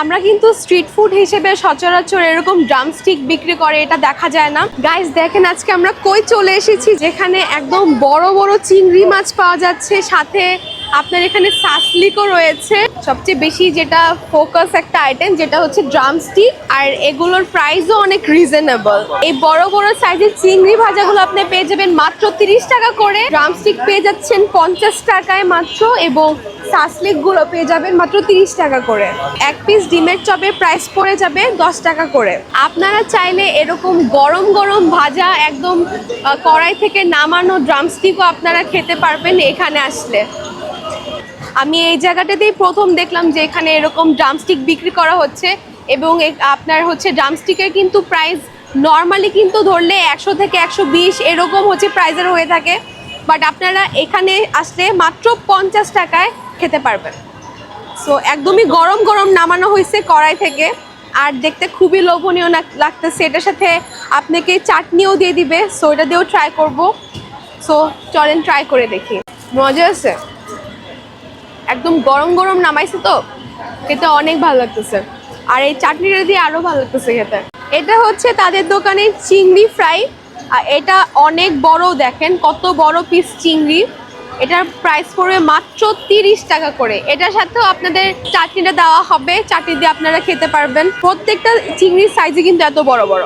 আমরা কিন্তু street food হিসেবে সচরাচর এরকম ড্রামস্টিক বিক্রি করে, এটা দেখা যায় না। গাইস দেখেন আজকে আমরা কই চলে এসেছি, যেখানে একদম বড় বড় চিংড়ি মাছ পাওয়া যাচ্ছে, সাথে আপনার এখানে সাসলিকও রয়েছে। সবচেয়ে বেশি যেটা ফোকাস একটা আইটেম যেটা হচ্ছে ড্রামস্টিক আর এগুলোর প্রাইসও অনেক রিজনেবল এই বড় বড় সাইজের চিংড়ি ভাজাগুলো আপনি পেয়ে যাবেন মাত্র তিরিশ টাকা করে। ড্রামস্টিক পেয়ে যাচ্ছেন পঞ্চাশ টাকায় মাত্র এবং সাসলিকগুলো পেয়ে যাবেন মাত্র তিরিশ টাকা করে। এক পিস ডিমের চপের প্রাইস পড়ে যাবে দশ টাকা করে। আপনারা চাইলে এরকম গরম গরম ভাজা একদম কড়াই থেকে নামানো ড্রামস্টিকও আপনারা খেতে পারবেন এখানে আসলে। আমি এই জায়গাটাতেই প্রথম দেখলাম যে এখানে এরকম ড্রামস্টিক বিক্রি করা হচ্ছে এবং আপনার হচ্ছে ড্রামস্টিকের কিন্তু প্রাইস নর্মালি কিন্তু ধরলে একশো থেকে একশো বিশ এরকম হচ্ছে প্রাইজের হয়ে থাকে। বাট আপনারা এখানে আসলে মাত্র পঞ্চাশ টাকায় খেতে পারবেন। সো একদমই গরম গরম নামানো হয়েছে কড়াই থেকে। আর দেখতে খুবই লোভনীয় লাগতেছে। এটার সাথে আপনাকে চাটনিও দিয়ে দিবে। সো এটা দিয়েও ট্রাই করব। সো চলেন ট্রাই করে দেখি। মজা আছে। একদম গরম গরম নামাইছে তো। খেতে অনেক ভালো লাগতেছে। আর এই চাটনিটা দিয়ে আরও ভালো লাগতেছে খেতে। এটা হচ্ছে তাদের দোকানে চিংড়ি ফ্রাই। আর এটা অনেক বড় দেখেন, কত বড় পিস চিংড়ি। এটার প্রাইস পড়বে মাত্র তিরিশ টাকা করে। এটার সাথেও আপনাদের চাটনিটা দেওয়া হবে। চাটনি দিয়ে আপনারা খেতে পারবেন। প্রত্যেকটা চিংড়ির সাইজে কিন্তু এত বড় বড়।